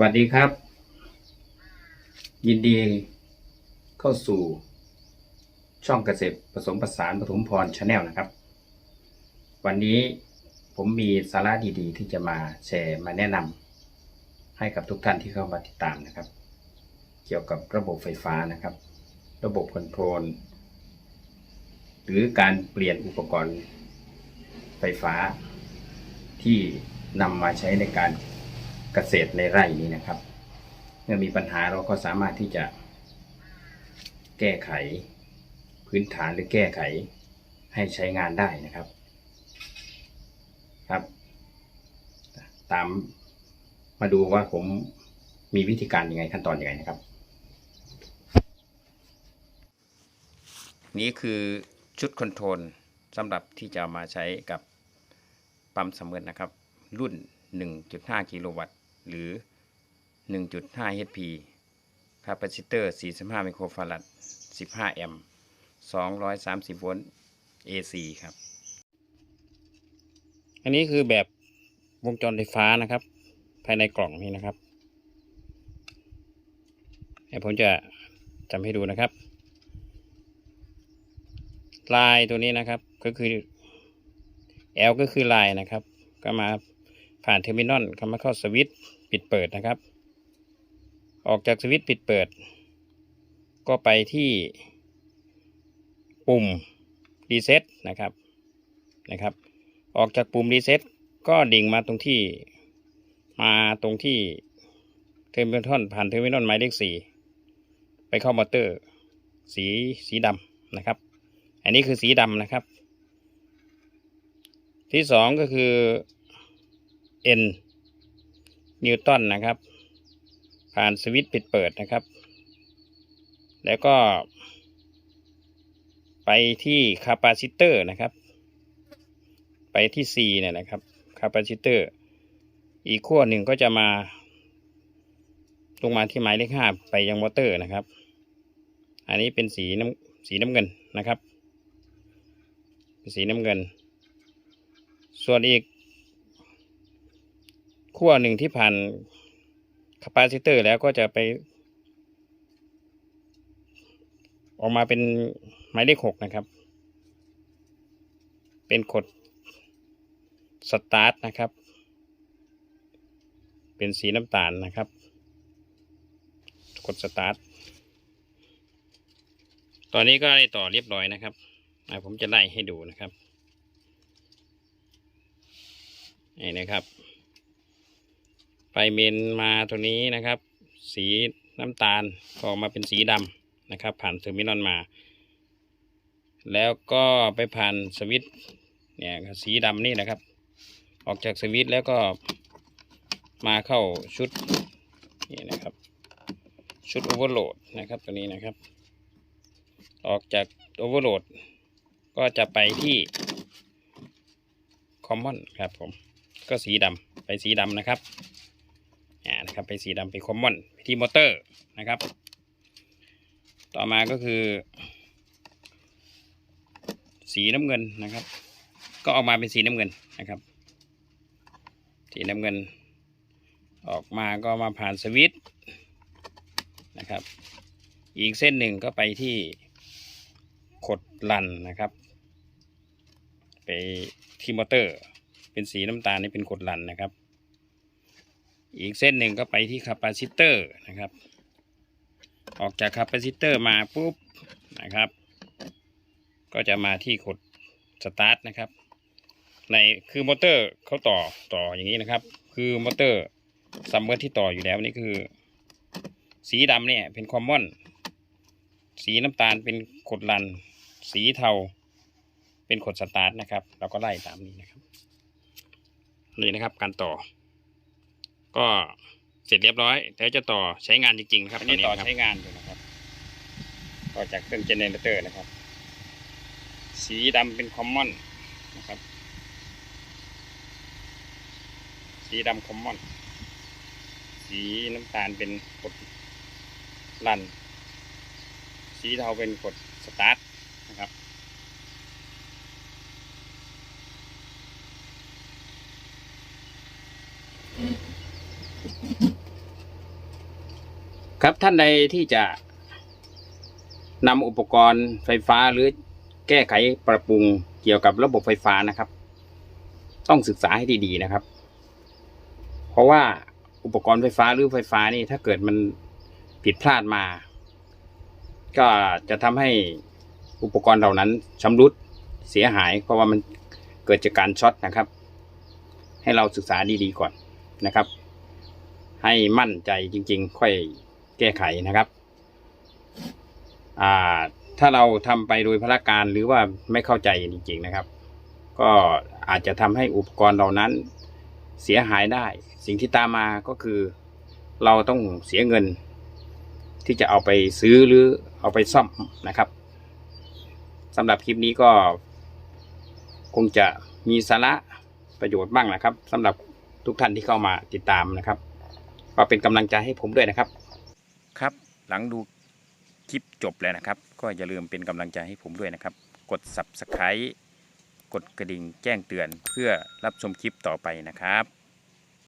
วัสดีครับ ยินดีเข้าสู่ช่องเกษตรผสมผสานปฐมพรชาแนลนะครับ วันนี้ผมมีสาระดีๆ ที่จะมาแชร์มาแนะนำให้กับทุกท่านที่เข้ามาติดตามนะครับ เกี่ยวกับระบบไฟฟ้านะครับ ระบบคอนโทรลหรือการเปลี่ยนอุปกรณ์ไฟฟ้าที่นำมาใช้ในการ เกษตรในไร่นี้นะครับ เมื่อมีปัญหาเราก็สามารถที่จะ แก้ไขพื้นฐานหรือแก้ไขให้ใช้งานได้นะครับครับ ตามมาดูว่าผมมีวิธีการยังไงขั้นตอนยังไงนะครับ นี่คือชุดคอนโทรลสำหรับที่จะมาใช้กับปั๊มสำเร็จนะครับ รุ่น 1.5 กิโลวัตต์ หรือ 1.5 HP คาปาซิเตอร์ 45 ไมโครฟารัด 15 แอมป์ 230 โวลต์ AC ครับ อันนี้คือแบบวงจรไฟฟ้านะครับ ภายในกล่องนี้นะครับเดี๋ยวผมจะจำให้ดูนะครับ ลายตัวนี้นะครับก็คือ L ก็คือลายนะครับ ก็มา ผ่านเทอร์มินอลเข้ามาเข้าสวิตช์ปิดเปิดนะครับ ออกจากสวิตช์ปิดเปิด ก็ไปที่ปุ่มรีเซ็ตนะครับนะครับ ออกจากปุ่มรีเซ็ตก็ดิ่งมาตรงที่มาตรงที่เทอร์มินอลผ่านเทอร์มินอลหมายเลขสี่ไปเข้ามอเตอร์สีสีดำนะครับ อันนี้คือสีดำนะครับ ที่สองก็คือ N นิวตันนะครับ ผ่านสวิตช์ปิดเปิดนะครับ แล้วก็ ไปที่คาปาซิเตอร์นะครับ ไปที่ C เนี่ยนะครับคาปาซิเตอร์อีกขั้วหนึ่งก็จะมาลงมาที่หมายเลขห้าไปยังมอเตอร์นะครับ อันนี้เป็นสีน้ำสีน้ำเงินนะครับ สีน้ำเงิน ส่วนอีก ขั้วหนึ่งที่ผ่านคาปาซิเตอร์แล้วก็จะไป ออกมาเป็นหมายเลขหกนะครับ เป็นกดสตาร์ทนะครับ เป็นสีน้ำตาลนะครับ กดสตาร์ท ตอนนี้ก็ได้ต่อเรียบร้อยนะครับ ผมจะไล่ให้ดูนะครับ นี่นะครับ ไฟเมนมาตัวนี้นะครับ สีน้ำตาลก็ออกมาเป็นสีดำนะครับ ผ่านเทอร์มินอลมา แล้วก็ไปผ่านสวิตช์เนี่ยสีดำนี่นะครับ ออกจากสวิตช์แล้วก็มาเข้าชุดนี่นะครับ ชุดโอเวอร์โหลดนะครับตัวนี้นะครับ ออกจากโอเวอร์โหลดก็จะไปที่คอมมอนครับผม ก็สีดำไปสีดำนะครับ อ่านะครับไปสีดำไปคอมมอนไปที่มอเตอร์นะครับ ต่อมาก็คือ สีน้ำเงินนะครับ ก็ออกมาเป็นสีน้ำเงินนะครับ สีน้ำเงิน ออกมาก็มาผ่านสวิตช์นะครับ อีกเส้นหนึ่งก็ไปที่ขดลันนะครับ ไปที่มอเตอร์ เป็นสีน้ำตาลนี่เป็นขดลันนะครับ อีกเส้นหนึ่งก็ไปที่คาปาซิเตอร์นะครับ ออกจากคาปาซิเตอร์มาปุ๊บนะครับ ก็จะมาที่ขดสตาร์ทนะครับ ในคือมอเตอร์เขาต่อต่ออย่างนี้นะครับ คือมอเตอร์ซัมเมอร์ที่ต่ออยู่แล้วนี่คือ สีดำเนี่ยเป็นคอมมอน สีน้ำตาลเป็นขดลัน สีเทา เป็นขดสตาร์ทนะครับ เราก็ไล่ตามนี้นะครับ นี่นะครับการต่อ ก็เสร็จเรียบร้อยแล้วจะต่อใช้งานจริงๆนะครับอันนี้ต่อใช้งานอยู่นะครับต่อจากเครื่องเจเนเรเตอร์นะครับ สีดำเป็นคอมมอนนะครับ สีดำคอมมอน สีน้ำตาลเป็นกดลัน สีเทาเป็นกดสตาร์ทนะครับ ครับท่านใดที่จะนำอุปกรณ์ไฟฟ้าหรือแก้ไขปรับปรุงเกี่ยวกับระบบไฟฟ้านะครับ ต้องศึกษาให้ดีๆนะครับ เพราะว่าอุปกรณ์ไฟฟ้าหรือไฟฟ้านี่ถ้าเกิดมันผิดพลาดมา ก็จะทำให้อุปกรณ์เหล่านั้นชำรุดเสียหาย เพราะว่ามันเกิดจากการช็อตนะครับ ให้เราศึกษาดีๆก่อนนะครับ ให้มั่นใจจริง ๆ ค่อย แก้ไขนะครับถ้าเราทำไปโดยพละการหรือว่าไม่เข้าใจจริง ๆนะครับ ก็อาจจะทำให้อุปกรณ์เหล่านั้นเสียหายได้ สิ่งที่ตามมาก็คือ เราต้องเสียเงิน ที่จะเอาไปซื้อหรือเอาไปซ่อมนะครับสำหรับคลิปนี้ก็คงจะมีสาระประโยชน์บ้างนะครับสำหรับทุกท่านที่เข้ามาติดตามนะครับ ก็เป็นกำลังใจให้ผมด้วยนะครับ หลังดูคลิปจบแล้วนะครับ ก็อย่าลืมเป็นกำลังใจให้ผมด้วยนะครับ กด subscribe กดกระดิ่งแจ้งเตือนเพื่อรับชมคลิปต่อไปนะครับ